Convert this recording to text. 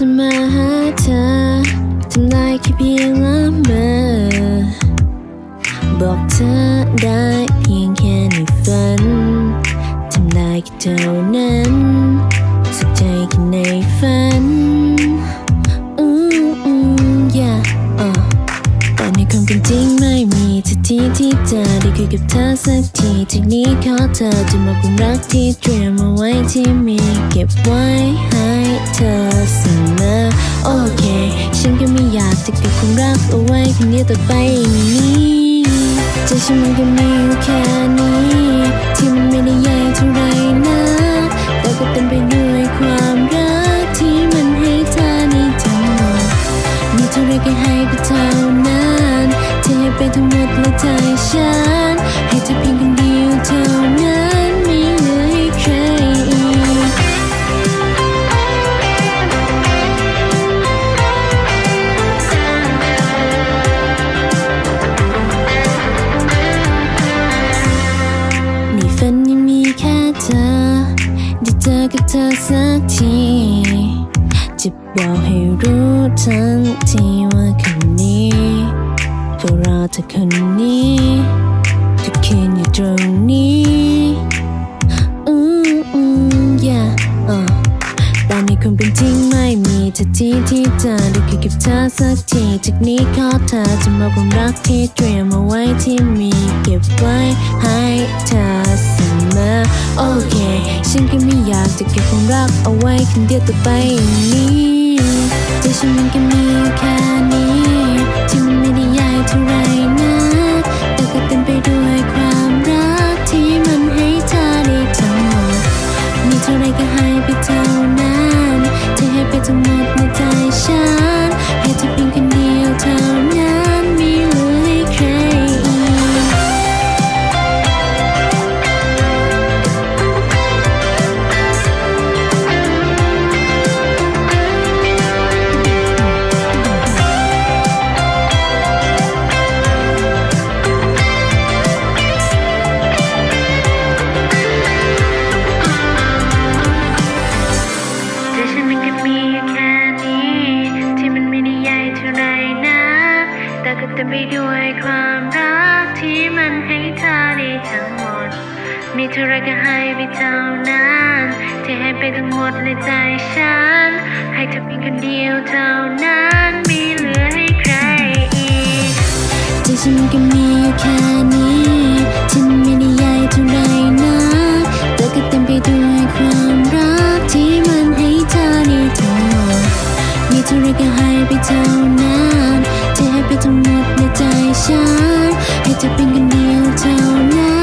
จะมาหาเธอทำลายแค่เพียงละเมอบอกเธอได้ ทัทีที่จะได้คุยกับเธอสักทีทีนี้ขอเธอจะมาความรักที่เตรียมเอาไว้ที่มีเก็บไว้ให้เธอเสมอโอเค ฉันก็ไม่อยากจะเก็บความรักเอาไว้คนเดียวต่อไปอย่างนี้ใจฉันมันก็มี ทั้งหมดและใจฉัน ให้เธอเพียงคนเดียวเท่านั้นไม่เหลือให้ใครอีก ในฝันยังมีแค่เธอ ได้เจอกับเธอสักที จะบอกให้รู้ทั้งที่ว่าคนนี้ ก็รอเธอคนนี้จะคืนอยู่ตรงนี้อืมอืม yeah อะแต่ในความเป็นจริงไม่มีทัทีที่จะได้คุยกับเธอสักทีจากนี้ขอเธอจะมาความรักที่เตรียมเอาไว้ที่มีเก็บไว้ให้เธอเสมอโอเค ฉันก็ไม่อยากจะเก็บความรักเอาไว้คนเดียวต่อไปอย่างนี้ใจฉันมันก็มีแค่นี้ที่มันไม่ ได้ ต่ก็เต็มไปด้วยความรักที่มันให้เธอได้ทั้งหมด มีเท่าไรก็ให้ไปเท่านั้นที่ให้ไปทั้งหมดในใจฉัน ให้เธอเพียงคนเดียวเท่านั้นไม่เหลือให้ใครอีกใจฉันก็มีอยู่แค่นี้ที่มันไม่ได้ใหญ่เท่าไรนะแต่ก็เต็มไปด้วยความรักที่มันให้เธอได้ทั้งหมดมีเท่าไรก็ให้ไปเท่านั้น จ็บไปทั้งหมดในใจฉันให้เธอเป็นคนเดียวเท่านั้น